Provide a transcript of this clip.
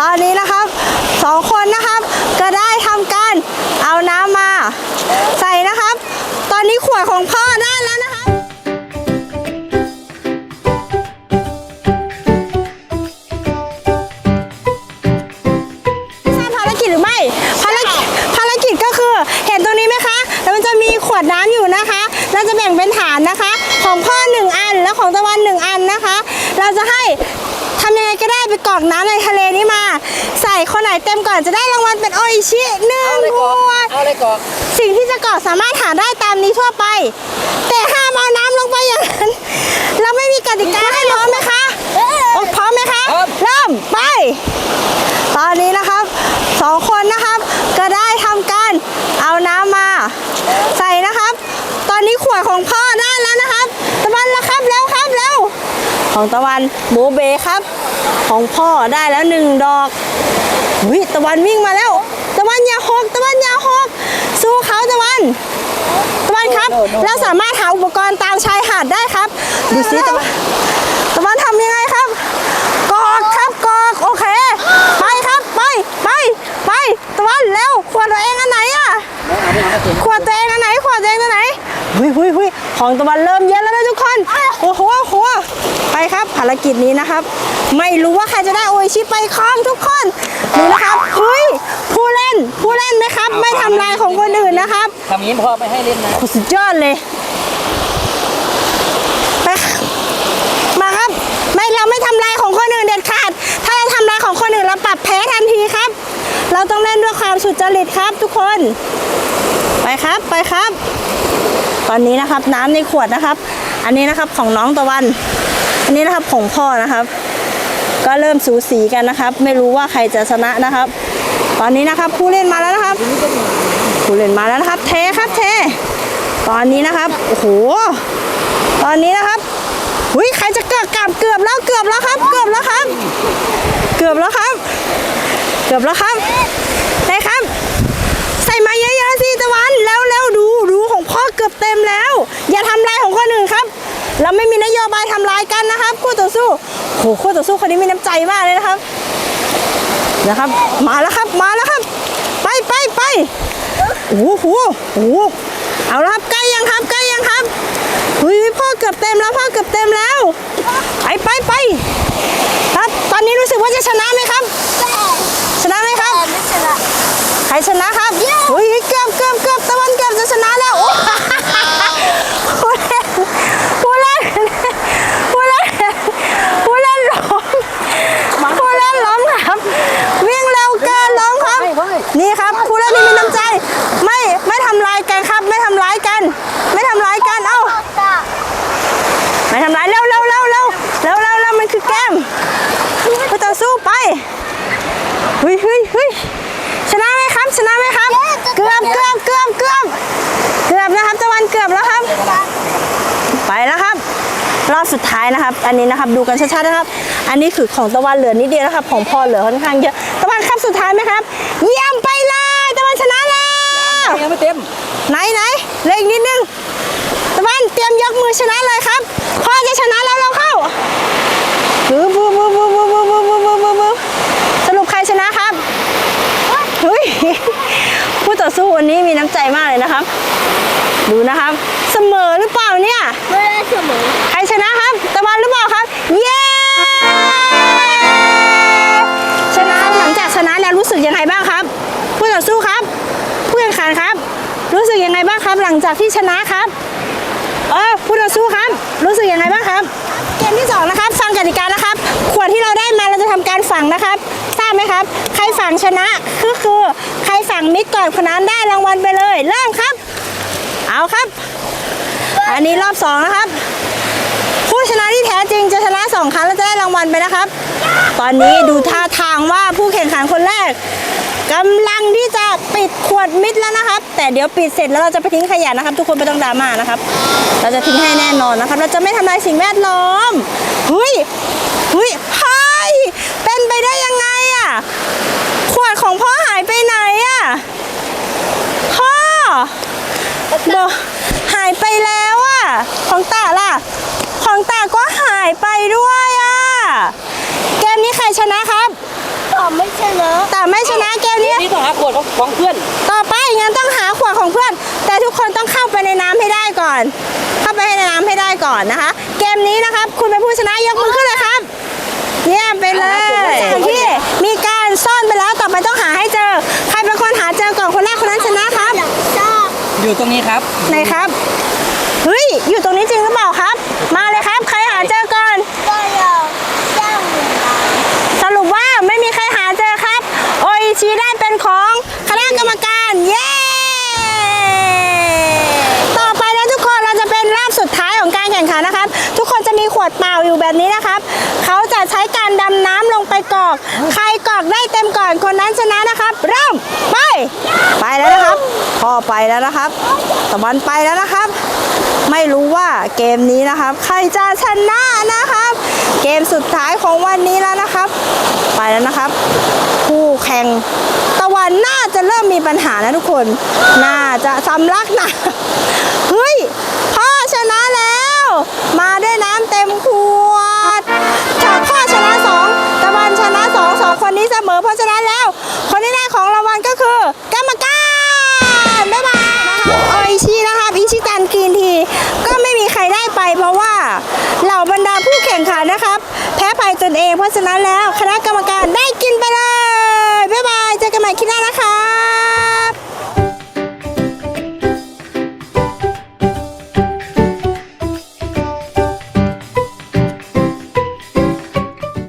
ตอนนี้นะครับสองคนนะครับก็ได้ทำการเอาน้ำมา ใส่นะครับ ตอนนี้ขวดของพ่อได้แล้วนะครับทราบภารกิจหรือไม่ภารกิจภารกิจก็คือเห็นตรงนี้ไหมคะ แล้วมันจะมีขวดน้ำอยู่นะคะเราจะแบ่งเป็นฐานนะคะ ของพ่อ ไงก็ได้ไปกรอกน้ำในทะเลนี้มา ใส่คนไหนเต็มก่อนจะได้รางวัลเป็นโออิชิหนึ่งเอาเลยขก่อนวดเอาเลยก่อนสิ่งที่จะกรอกสามารถหาได้ตามนี้ทั่วไป แต่ห้ามเอาน้ำลงไปอย่างนั้นเราไม่มีกติกาให้พร้อมไหมคะโอ้พร้อมไหมคะเริ่มไป ตอนนี้นะครับสองคนนะครับ ก็ได้ทำการเอาน้ำมา ใส่นะครับ ตอนนี้ขวดของพ่อ ของตะวันโบเบครับ ของพ่อได้แล้วหนึ่งดอกวิตะวันวิ่งมาแล้ว ตะวันอย่าหกตะวันอย่าหกสู้เขาตะวัน ตะวันครับ เราสามารถหาอุปกรณ์ตามชายหาดได้ครับดูสิตะวันตะวันทำยังไงครับกอกครับกอกโอเค ไปครับไปไปไปตะวันเร็วขวดตัวเองอันไหนอะเอาไม่เอาไม่เต็มขวดตัวเองอันไหนขวดตัวเองอันไหนหุยหุยหุยของตะวันเริ่มเยอะแล้วนะทุกคนโอ้โหโอ้โห ไปครับภารกิจนี้นะครับ ไม่รู้ว่าใครจะได้โออิชิไปครองทุกคนดูนะครับเฮ้ยผู้เล่นผู้เล่นนะครับ ไม่ทำลายของคนอื่นนะครับทำอย่างนี้พ่อไม่ให้เล่นนะโอ้สุดยอดเลยไปค่ะมาครับ ไม่เราไม่ทำลายของคนอื่นเด็ดขาด ถ้าเราทำลายของคนอื่นเราปรับแพ้ทันทีครับ เราต้องเล่นด้วยความสุจริตครับทุกคน ไปครับไปครับ ตอนนี้นะครับน้ำในขวดนะครับ อันนี้นะครับของน้องตะวัน อันนี้นะครับของพ่อนะครับ ก็เริ่มสูสีกันนะครับ ไม่รู้ว่าใครจะชนะนะครับ ตอนนี้นะครับผู้เล่นมาแล้วนะครับ ผู้เล่นมาแล้วนะครับ เทครับเท ตอนนี้นะครับโอ้โหตอนนี้นะครับหุยใครจะเกือบกลับเกือบแล้วเกือบแล้วครับ เกือบแล้วครับ เกือบแล้วครับ เกือบแล้วครับได้ครับ สู้โหคู่ต่อสู้คนนี้มีน้ำใจมากเลยนะครับนะครับ มาแล้วครับมาแล้วครับ ไปไปไปโอ้โหโอ้โหเอาละครับใกล้ยังครับใกล้ยังครับเฮ้ยพ่อเกือบเต็มแล้วพ่อเกือบเต็มแล้ว ไปไปไปครับตอนนี้รู้สึกว่าจะชนะไหมครับ ชนะไหมครับ ใครชนะครับเฮ้ยเกือบเกือบเกือบตะวันเกือบจะชนะแล้วโอ้ ผู้เล่นผู้เล่นผู้เล่นผู้เล่นล้มผู้เล่นล้มครับ วิ่งเร็วเกินล้มครับ นี่ครับผู้เล่นนี่มีน้ำใจ ไม่ไม่ทำร้ายกันครับ ไม่ทำร้ายกัน ไม่ทำร้ายกัน เอ้า ไม่ทำร้ายเร็วเร็วเร็วเร็วเร็วเร็วเร็วมันคือแก้มไปต่อสู้ไปเฮ้ยเฮ้ยเฮ้ยชนะไหมครับชนะไหมครับ เกือบเกือบเกือบเกือบเกือบนะครับตะวันเกือบแล้วครับ ไปแล้วครับ รอบสุดท้ายนะครับ อันนี้นะครับดูกันชัดๆนะครับ อันนี้คือของตะวันเหลือนิดเดียวนะครับ ของพ่อเหลือค่อนข้างเยอะตะวันครับสุดท้ายไหมครับ เยี่ยมไปเลยตะวันชนะแล้วยังไม่เต็มไหนไหนเหลืออีกนิดนึงตะวันเตรีย มยกมือชนะเลยครับ พ่อจะชนะแล้วเราเข้าบูบูบูบูบูบูบูบูบูบูบูสรุปใครชนะครับเฮ้ยผู้ต่อสู้วันนี้มีน้ำใจมากเลยนะครับ ดูนะครับ เสมอหรือเปล่าเนี่ยไม่ได้เสมอใครชนะครับตะวันหรือเปล่าครับ เย้ชนะหลังจากชนะแล้วรู้สึกยังไงบ้างครับ ผู้ต่อสู้ครับผู้แข่งขันครับ รู้สึกยังไงบ้างครับ หลังจากที่ชนะครับ ผู้ต่อสู้ครับ รู้สึกยังไงบ้างครับ เกมที่สองนะครับฟังกติกานะครับ ขวดที่เราได้มาเราจะทำการฝังนะครับ ทราบไหมครับ ใครฝังชนะก็คือ ใครฝังมิดก่อนคนนั้นได้รางวัลไปเลย เริ่มครับ เอาครับ อันนี้รอบสองนะครับ ผู้ชนะที่แท้จริงจะชนะสองครั้งแล้วจะได้รางวัลไปนะครับ ตอนนี้ดูท่าทางว่าผู้แข่งขันคนแรก กำลังที่จะปิดขวดมิดแล้วนะครับ แต่เดี๋ยวปิดเสร็จแล้วเราจะไปทิ้งขยะนะครับ ทุกคนไม่ต้องดราม่านะครับ เราจะทิ้งให้แน่นอนนะครับ เราจะไม่ทำลายสิ่งแวดล้อมเฮ้ยเฮ้ยเฮ้ยเป็นไปได้ยังไงอะขวดของพ่อหายไปไหนอะพ่อบอกหายไปแล้วอะของตาล่ะ ของตาก็หายไปด้วยอะเกมนี้ใครชนะครั บพ่ไม่ใช่เหรอแต่ไม่ชนะเกมนี้ นี่ต้องหาขวดของของเพื่อน ต่อไปงั้นต้องหาขวดของเพื่อน แต่ทุกคนต้องเข้าไปในน้ำให้ได้ก่อน เข้าไปในน้ำให้ได้ก่อนนะคะ เกมนี้นะครับ คุณเป็นผู้ชนะยกมือขึ้นเลยครับ เยี่ยมไปเลยจากที่มีการซ่อนไปแล้วต่อไปต้องหาให้เจอ ใครเป็นคนหาเจอก่อนคนแรกคนนั้นชนะครับชอบอยู่ตรงนี้ครับ ไหนครับ เฮ้ย อยู่ตรงนี้จริงหรือเปล่าครับ มาเลยครับ ใครหาเจอก่อน ก็อยากจ้างหนึ่งล้าน สรุปว่าไม่มีใครหาเจอครับ โออิชิได้เป็นของคณะกรรมการ เย้ ต่อไปนะทุกคนเราจะเป็นรอบสุดท้ายของการแข่งขันนะครับ ทุกคนจะมีขวดเปล่าอยู่แบบนี้นะครับเขาจะใช้การดำน้ำลงไปกรอก ใครกรอกได้เต็มก่อนคนนั้นชนะนะครับ เริ่มไป ไปแล้วนะครับพ่อไปแล้วนะครับตะวันไปแล้วนะครับ ไม่รู้ว่าเกมนี้นะครับ ใครจะชนะนะครับ เกมสุดท้ายของวันนี้แล้วนะครับ ไปแล้วนะครับคู่แข่งตะวันน่าจะเริ่มมีปัญหานะทุกคน น่าจะสำลักหนะเฮ้ย นะครับ แพ้ภัยตนเอง เพราะฉะนั้นแล้วคณะกรรมการได้กินไปเลย